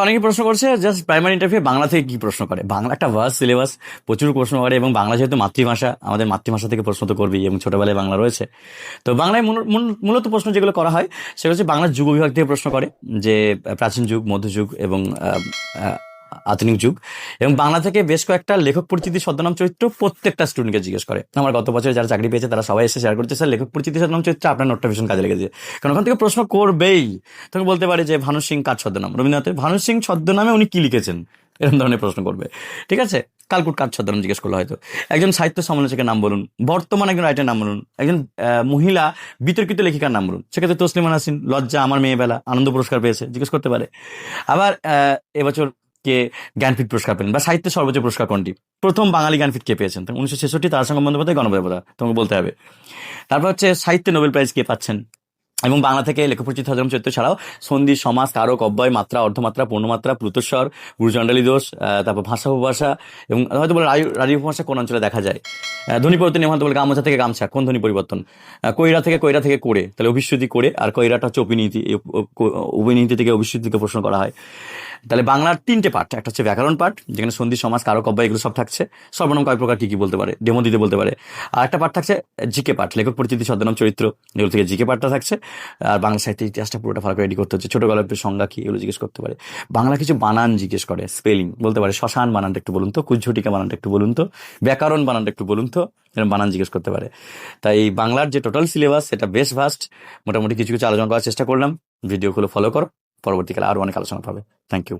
অনেকে প্রশ্ন করছে জাস্ট প্রাইমারি ইন্টারভিউ বাংলা থেকে কি প্রশ্ন করে? বাংলা একটা ভার্স সিলেবাস প্রচুর প্রশ্ন করে এবং বাংলা যেহেতু মাতৃভাষা, আমাদের মাতৃভাষা থেকে প্রশ্ন তো করবেই এবং ছোটবেলায় বাংলা রয়েছে। তো বাংলায় মূল- মূল- মূলত প্রশ্ন যেগুলো করা হয় সেগুলো হচ্ছে বাংলার যুগ বিভাগ থেকে প্রশ্ন করে, যে প্রাচীন যুগ, মধ্যযুগ এবং আধুনিক যুগ। এবং বাংলা থেকে বেশ কয়েকটা লেখক পরিচিতি ছদ্মনাম চরিত্র প্রত্যেকটা স্টুডেন্টকে জিজ্ঞেস করে। আমার গত বছর যারা চাকরি পেয়েছে, তারা সবাই এসে শেয়ার করছে স্যার লেখক পরিচিতি ছদ্মনাম চরিত্র আপনার নোটটা ভীষণ কাজে লেগেছে। কারণ ওখান থেকে প্রশ্ন করবেই। তখন বলতে পারে যে ভানু সিং কার ছদ্মনাম? রবীন্দ্রনাথের ভানু সিং ছদ্মনামে উনি কি লিখেছেন? এরকম ধরনের প্রশ্ন করবে। ঠিক আছে? কালকুট কার ছদ্মনাম? জিজ্ঞেস করলে হয়তো। একজন সাহিত্য সমালোচকের নাম বলুন, বর্তমান একজন রাইটার নাম বলুন, একজন মহিলা বিতর্কিত লেখিকার নাম বলুন। সেক্ষেত্রে তসলিমা নাসিন লজ্জা, আমার মেয়ে বেলা আনন্দ পুরস্কার পেয়েছে, জিজ্ঞেস করতে পারে। আবার এবছর কে জ্ঞানপীঠ পুরস্কার পেলেন বা সাহিত্যের সর্বোচ্চ পুরস্কার কোনটি? প্রথম বাঙালি জ্ঞানপীঠ কে পেয়েছেন? উনিশশো ছেষট্টি তারাশঙ্কর বন্দ্যোপাধ্যায় গণদেবতা তোমাকে বলতে হবে। তারপর হচ্ছে সাহিত্যে নোবেল প্রাইজ কে পাচ্ছেন? এবং বাংলা থেকে লেখপরিচিত হজরম চৈত্র ছাড়াও সন্ধি, সমাজ কারক অব্যয়, মাত্রা, অর্ধমাত্রা, পূর্ণমাত্রা, প্লুতস্বর গুরুচণ্ডালী দোষ তারপর ভাষা উপভাষা এবং হয়তো বলে রাজু উপভাষা কোন অঞ্চলে দেখা যায়? ধ্বনি পরিবর্তন হয়তো বলে গামছা থেকে গামছা, কোন ধ্বনি পরিবর্তন? কইরা থেকে কইরা থেকে করে তাহলে অভিশ্রুতি করে আর কইরাটা হচ্ছে উপ- অভিনীতি থেকে অভিশ্রুতি থেকে প্রশ্ন করা হয়। তাহলে বাংলার তিনটে পাঠ একটা হচ্ছে ব্যাকরণ পাঠ যেখানে সন্ধি, সমাজ, কারক, অব্যয়, এগুলো সব থাকছে। সর্বনাম কয় প্রকার কী কী বলতে পারে? ডেমো দিতে বলতে পারে। আর একটা পাঠ থাকছে জিকে পাঠ লেখক পরিচিতি ছদ্মনাম চরিত্র এগুলো থেকে জিকে পাঠটা থাকছে। আর বাংলা সাহিত্যের ইতিহাসটা পুরোটা করে রেডি করতে হচ্ছে। ছোট গল্পের সংজ্ঞা কী, এগুলো জিজ্ঞেস করতে পারে। বাংলা কিছু বানান জিজ্ঞেস করে স্পেলিং বলতে পারে, শ্মশান বানানটা একটু বলুন তো, কুজ্ঝটিকা বানানটা একটু বলুন তো, ব্যাকরণ বানানটা একটু বলুন তো, এরকম বানান জিজ্ঞেস করতে পারে। তাই এই বাংলার যে টোটাল সিলেবাস সেটা বেশ ভাস্ট মোটামুটি কিছু কিছু আলোচনা করার চেষ্টা করলাম। ভিডিওগুলো ফলো করো। পরবর্তীকালে আরও অনেক আলোচনা পাবে। Thank you